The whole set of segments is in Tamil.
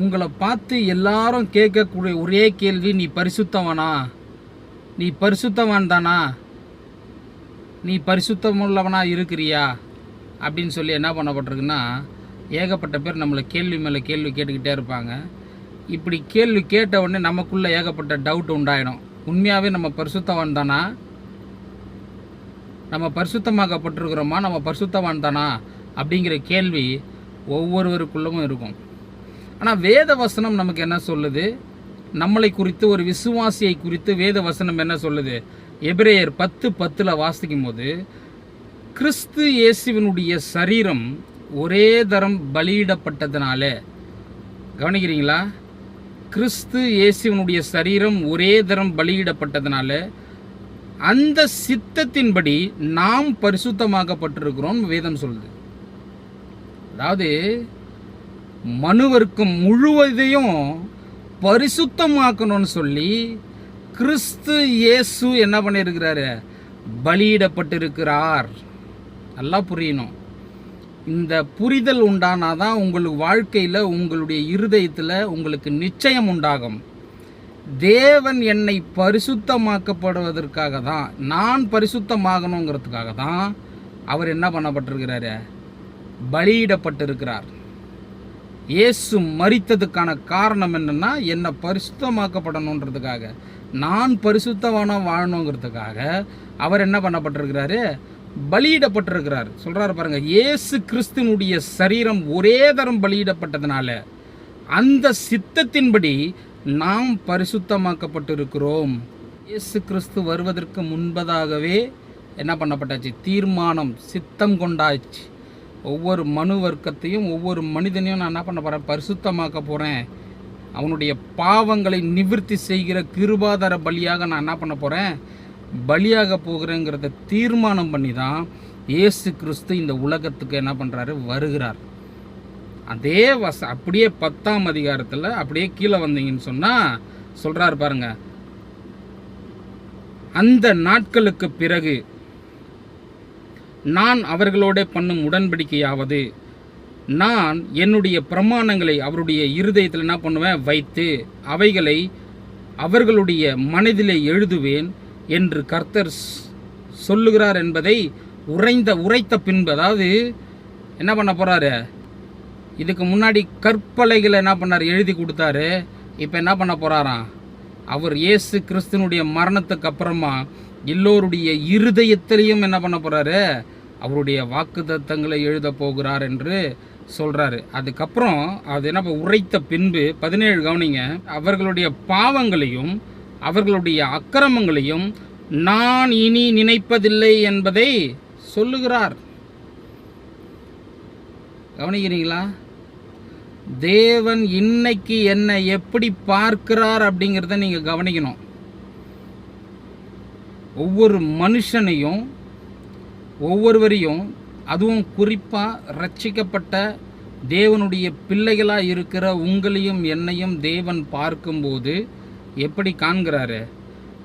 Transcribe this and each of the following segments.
உங்களை பார்த்து எல்லாரும் கேட்கக்கூடிய ஒரே கேள்வி நீ பரிசுத்தவனா? நீ பரிசுத்தவான் தானா? நீ பரிசுத்தமுள்ளவனா இருக்கிறியா? அப்படின்னு சொல்லி என்ன பண்ணப்பட்டிருக்குன்னா ஏகப்பட்ட பேர் நம்மளை கேள்வி மேலே கேள்வி கேட்டுக்கிட்டே இருப்பாங்க. இப்படி கேள்வி கேட்ட உடனே நமக்குள்ளே ஏகப்பட்ட டவுட் உண்டாயிடும். உண்மையாகவே நம்ம பரிசுத்தவான் தானா? நம்ம பரிசுத்தமாக்கப்பட்டிருக்கிறோமா? நம்ம பரிசுத்தவான் தானா? அப்படிங்கிற கேள்வி ஒவ்வொருவருக்குள்ளவும் இருக்கும். ஆனால் வேத வசனம் நமக்கு என்ன சொல்லுது? நம்மளை குறித்து ஒரு விசுவாசியை குறித்து வேத வசனம் என்ன சொல்லுது? எபிரேயர் பத்து பத்தில் வாசிக்கும் போது கிறிஸ்து இயேசுவினுடைய சரீரம் ஒரே தரம் பலியிடப்பட்டதுனால. கவனிக்கிறீங்களா? கிறிஸ்து இயேசுவனுடைய சரீரம் ஒரே தரம் பலியிடப்பட்டதுனால அந்த சித்தத்தின்படி நாம் பரிசுத்தமாக்கப்பட்டிருக்கிறோம் வேதம் சொல்லுது. அதாவது மனுவர்க்கம் முழுவதையும் பரிசுத்தமாக்கணும்னு சொல்லி கிறிஸ்து இயேசு என்ன பண்ணியிருக்கிறாரு? பலியிடப்பட்டிருக்கிறார். நல்லா புரியணும். இந்த புரிதல் உண்டானாதான் உங்களுக்கு வாழ்க்கையில் உங்களுடைய இருதயத்தில் உங்களுக்கு நிச்சயம் உண்டாகும். தேவன் என்னை பரிசுத்தமாக்கப்படுவதற்காக தான் நான் பரிசுத்தமாகணுங்கிறதுக்காக தான் அவர் என்ன பண்ணப்பட்டிருக்கிறாரு? பலியிடப்பட்டிருக்கிறார். இயேசு மறித்ததுக்கான காரணம் என்னென்னா என்னை பரிசுத்தமாக்கப்படணுன்றதுக்காக. நான் பரிசுத்தவானா வாழணுங்கிறதுக்காக அவர் என்ன பண்ணப்பட்டிருக்கிறாரு? பலியிடப்பட்டிருக்கிறார். சொல்கிறாரு பாருங்க இயேசு கிறிஸ்துனுடைய சரீரம் ஒரே தரம் பலியிடப்பட்டதுனால அந்த சித்தத்தின்படி நாம் பரிசுத்தமாக்கப்பட்டிருக்கிறோம். இயேசு கிறிஸ்து வருவதற்கு முன்பதாகவே என்ன பண்ணப்பட்டாச்சு? தீர்மானம் சித்தம் கொண்டாச்சு. ஒவ்வொரு மனு வர்க்கத்தையும் ஒவ்வொரு மனிதனையும் நான் என்ன பண்ண போகிறேன் பரிசுத்தமாக்க போகிறேன் அவனுடைய பாவங்களை நிவிர்த்தி செய்கிற கிருபாதார பலியாக நான் என்ன பண்ண போகிறேன் பலியாக போகிறேங்கிறத தீர்மானம் பண்ணி தான் இயேசு கிறிஸ்து இந்த உலகத்துக்கு என்ன பண்ணுறாரு வருகிறார். அதே வச அப்படியே பத்தாம் அதிகாரத்தில் அப்படியே கீழே வந்தீங்கன்னு சொன்னால் சொல்கிறாரு பாருங்க. அந்த நாட்களுக்கு பிறகு நான் அவர்களோட பண்ணும் உடன்படிக்கையாவது. நான் என்னுடைய பிரமாணங்களை அவருடைய இருதயத்தில் என்ன பண்ணுவேன்? வைத்து அவைகளை அவர்களுடைய மனதிலே எழுதுவேன் என்று கர்த்தர் சொல்லுகிறார் என்பதை உறைந்த உரைத்த பின்பு அதாவது என்ன பண்ண போகிறாரு இதுக்கு முன்னாடி கற்பலைகளை என்ன பண்ணார்? எழுதி கொடுத்தாரு. இப்போ என்ன பண்ண போகிறாராம் அவர் இயேசு கிறிஸ்துனுடைய மரணத்துக்கு அப்புறமா எல்லோருடைய இருதயத்திலையும் என்ன பண்ண போகிறாரு அவருடைய வாக்குத்தத்தங்களை எழுத போகிறார் என்று சொல்கிறாரு அதுக்கப்புறம் அது என்ன உரைத்த பின்பு பதினேழு கவனிங்க. அவர்களுடைய பாவங்களையும் அவர்களுடைய அக்கிரமங்களையும் நான் இனி நினைப்பதில்லை என்பதை சொல்லுகிறார். கவனிக்கிறீங்களா? தேவன் இன்னைக்கு என்னை எப்படி பார்க்கிறார் அப்படிங்கிறத நீங்கள் கவனிக்கணும். ஒவ்வொரு மனுஷனையும் ஒவ்வொருவரையும் அதுவும் குறிப்பாக ரட்சிக்கப்பட்ட தேவனுடைய பிள்ளைகளாக இருக்கிற உங்களையும் என்னையும் தேவன் பார்க்கும்போது எப்படி காண்கிறாரு?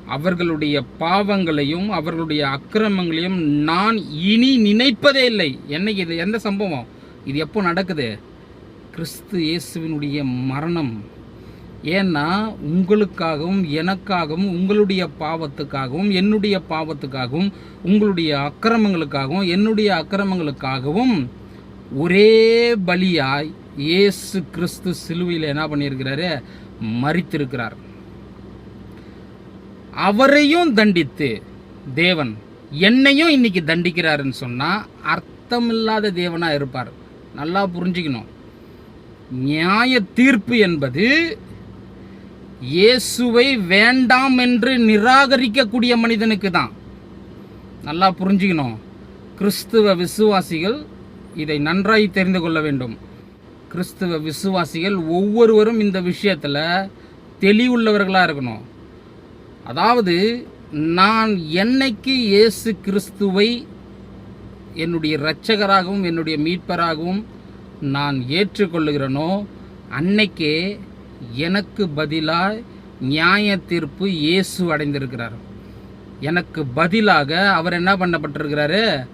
அவர்களுடைய பாவங்களையும் அவர்களுடைய அக்கிரமங்களையும் நான் இனி நினைப்பதே இல்லை. என்னைக்கு இது? எந்த சம்பவம்? இது எப்போ நடக்குது? கிறிஸ்து இயேசுவினுடைய மரணம். ஏன்னா உங்களுக்காகவும் எனக்காகவும் உங்களுடைய பாவத்துக்காகவும் என்னுடைய பாவத்துக்காகவும் உங்களுடைய அக்கிரமங்களுக்காகவும் என்னுடைய அக்கிரமங்களுக்காகவும் ஒரே பலியாய் இயேசு கிறிஸ்து சிலுவையில் என்ன பண்ணியிருக்கிறாரு? மறித்திருக்கிறார் அவரையும் தண்டித்து தேவன் என்னையும் இன்னைக்கு தண்டிக்கிறாருன்னு சொன்னால் அர்த்தமில்லாத தேவனாக இருப்பார். நல்லா புரிஞ்சுக்கணும். நியாய தீர்ப்பு என்பது இயேசுவை வேண்டாம் என்று நிராகரிக்கக்கூடிய மனிதனுக்கு தான் நல்லா புரிஞ்சுக்கணும். கிறிஸ்துவ விசுவாசிகள் இதை நன்றாய் தெரிந்து கொள்ள வேண்டும். கிறிஸ்துவ விசுவாசிகள் ஒவ்வொருவரும் இந்த விஷயத்தில் தெளிவுள்ளவர்களாக இருக்கணும். அதாவது நான் என்னைக்கு இயேசு கிறிஸ்துவை என்னுடைய இரட்சகராகவும் என்னுடைய மீட்பராகவும் நான் ஏற்றுக்கொள்ளுகிறேனோ அன்னைக்கே எனக்கு பதிலாக நியாய தீர்ப்பு இயேசு அடைந்திருக்கிறார். எனக்கு பதிலாக அவர் என்ன பண்ணப்பட்டிருக்கிறாரு?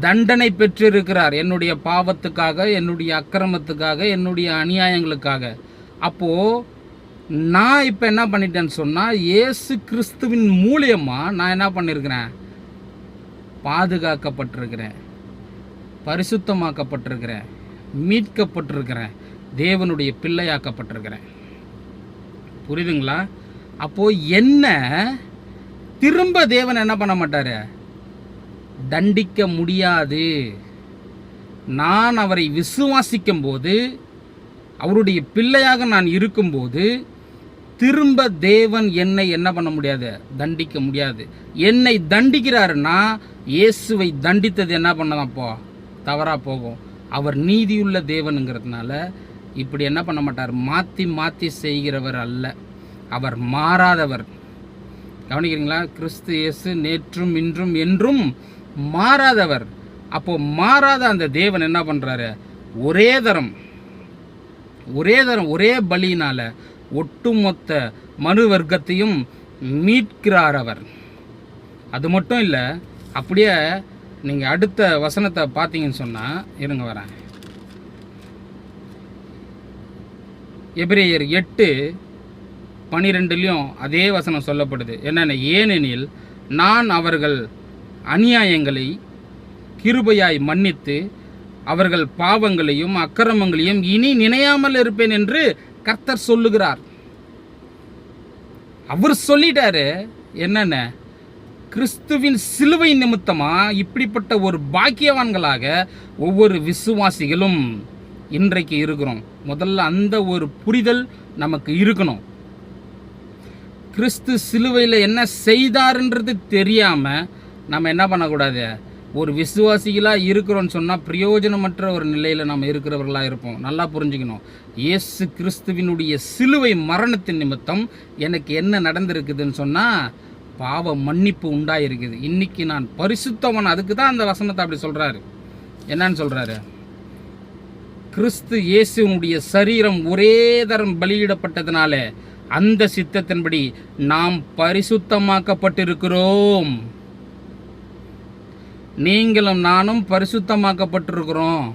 தண்டனை பெற்றிருக்கிறார். என்னுடைய பாவத்துக்காக என்னுடைய அக்கிரமத்துக்காக என்னுடைய அநியாயங்களுக்காக. அப்போது நான் இப்போ என்ன பண்ணிட்டேன்னு சொன்னால் இயேசு கிறிஸ்துவின் மூலியமாக நான் என்ன பண்ணியிருக்கிறேன் பாதுகாக்கப்பட்டிருக்கிறேன். பரிசுத்தமாக்கப்பட்டிருக்கிறேன். மீட்கப்பட்டிருக்கிறேன். தேவனுடைய பிள்ளையாக்கப்பட்டிருக்கிறேன். புரியுதுங்களா? அப்போது என்ன? திரும்ப தேவன் என்ன பண்ண மாட்டார்? தண்டிக்க முடியாது. நான் அவரை விசுவாசிக்கும் போது அவருடைய பிள்ளையாக நான் இருக்கும்போது திரும்ப தேவன் என்னை என்ன பண்ண முடியாது? தண்டிக்க முடியாது. என்னை தண்டிக்கிறாருன்னா இயேசுவை தண்டித்தது என்ன பண்ணதாப்போ தவறாக போகும். அவர் நீதியுள்ள தேவனுங்கிறதுனால இப்படி என்ன பண்ண மாட்டார்? மாற்றி மாற்றி செய்கிறவர் அல்ல. அவர் மாறாதவர். கவனிக்கிறீங்களா? கிறிஸ்து இயேசு நேற்றும் இன்றும் என்றும் மாறாதவர். அப்போது மாறாத அந்த தேவன் என்ன பண்ணுறாரு ஒரே தரம். ஒரே தரம் ஒரே பலியினால் ஒட்டுமொத்த மனு வர்க்கத்தையும் மீட்கிறார் அவர். அது மட்டும் இல்லை அப்படியே நீங்கள் அடுத்த வசனத்தை பார்த்தீங்கன்னு சொன்னால் இருங்க வரேன். எபிரேயர் எட்டு பனிரெண்டுலேயும் அதே வசனம் சொல்லப்படுது. என்னென்ன? ஏனெனில் நான் அவர்கள் அநியாயங்களை கிருபையாய் மன்னித்து அவர்கள் பாவங்களையும் அக்கிரமங்களையும் இனி நினையாமல் இருப்பேன் என்று கர்த்தர் சொல்லுகிறார். அவர் சொல்லிட்டாரு என்னென்ன? கிறிஸ்துவின் சிலுவை நிமித்தமாக இப்படிப்பட்ட ஒரு பாக்கியவான்களாக ஒவ்வொரு விசுவாசிகளும் இன்றைக்கு இருக்கிறோம். முதல்ல அந்த ஒரு புரிதல் நமக்கு இருக்கணும். கிறிஸ்து சிலுவையில் என்ன செய்தாருன்றது தெரியாமல் நம்ம என்ன பண்ணக்கூடாது? ஒரு விசுவாசிகளாக இருக்கிறோன்னு சொன்னால் பிரயோஜனமற்ற ஒரு நிலையில் நம்ம இருக்கிறவர்களாக இருப்போம். நல்லா புரிஞ்சுக்கணும். இயேசு கிறிஸ்துவினுடைய சிலுவை மரணத்தின் நிமித்தம் எனக்கு என்ன நடந்திருக்குதுன்னு சொன்னால் பாவ மன்னிப்பு உண்டாயிருக்குது. இன்றைக்கி நான் பரிசுத்தவன். அதுக்கு தான் அந்த வசனத்தை அப்படி சொல்கிறாரு என்னன்னு சொல்கிறாரு கிறிஸ்து இயேசுனுடைய சரீரம் ஒரே தரம் பலியிடப்பட்டதுனால அந்த சித்தத்தின்படி நாம் பரிசுத்தமாக்கப்பட்டிருக்கிறோம். நீங்களும் நானும் பரிசுத்தமாக்கப்பட்டிருக்கிறோம்.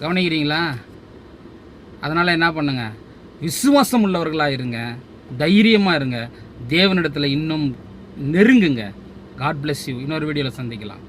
கவனிக்கிறீங்களா? அதனால் என்ன பண்ணுங்க? விசுவாசம் உள்ளவர்களாக இருங்க தைரியமாக இருங்க. தேவனிடத்தில் இன்னும் நெருங்குங்க. காட் பிளஸ் யூ இன்னொரு வீடியோவில் சந்திக்கலாம்.